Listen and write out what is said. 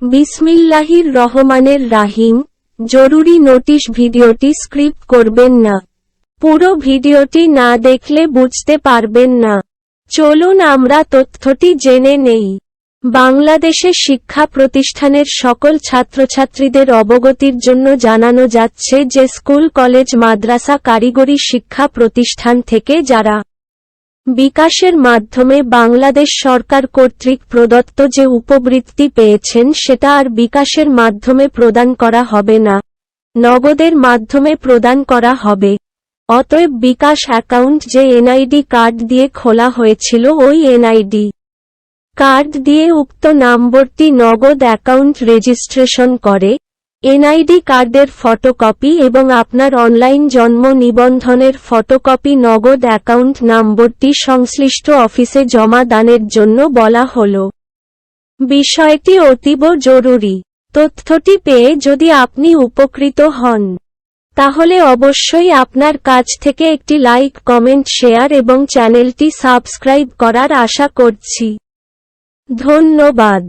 বিসমিল্লাহির রহমানের রাহিম, জরুরি নোটিশ ভিডিওটি স্ক্রিপ্ট করবেন না। পুরো ভিডিওটি না দেখলে বুঝতে পারবেন না। চলুন আমরা তথ্যটি জেনে নেই। বাংলাদেশে শিক্ষা প্রতিষ্ঠানের সকল ছাত্রছাত্রীদের অবগতির জন্য জানানো যাচ্ছে যে স্কুল, কলেজ, মাদ্রাসা কারিগরি শিক্ষা প্রতিষ্ঠান থেকে যারা বিকাশের মাধ্যমে বাংলাদেশ সরকার কর্তৃক প্রদত্ত যে উপবৃত্তি পেয়েছেন সেটা আর বিকাশের মাধ্যমে প্রদান করা হবে না। নগদের মাধ্যমে প্রদান করা হবে। অতএব বিকাশ অ্যাকাউন্ট যে এনআইডি কার্ড দিয়ে খোলা হয়েছিল ওই এনআইডি কার্ড দিয়ে উক্ত নম্বরটি নগদ অ্যাকাউন্ট রেজিস্ট্রেশন করে। এনআইডি কার্ডের ফটোকপি এবং আপনার অনলাইন জন্ম নিবন্ধনের ফটোকপি, নগদ অ্যাকাউন্ট নম্বরটি সংশ্লিষ্ট অফিসে জমা দানের জন্য বলা হল। বিষয়টি অতীব জরুরি। তথ্যটি পেয়ে যদি আপনি উপকৃত হন, তাহলে অবশ্যই আপনার কাছ থেকে একটি লাইক, কমেন্ট, শেয়ার এবং চ্যানেলটি সাবস্ক্রাইব করার আশা করছি। ধন্যবাদ।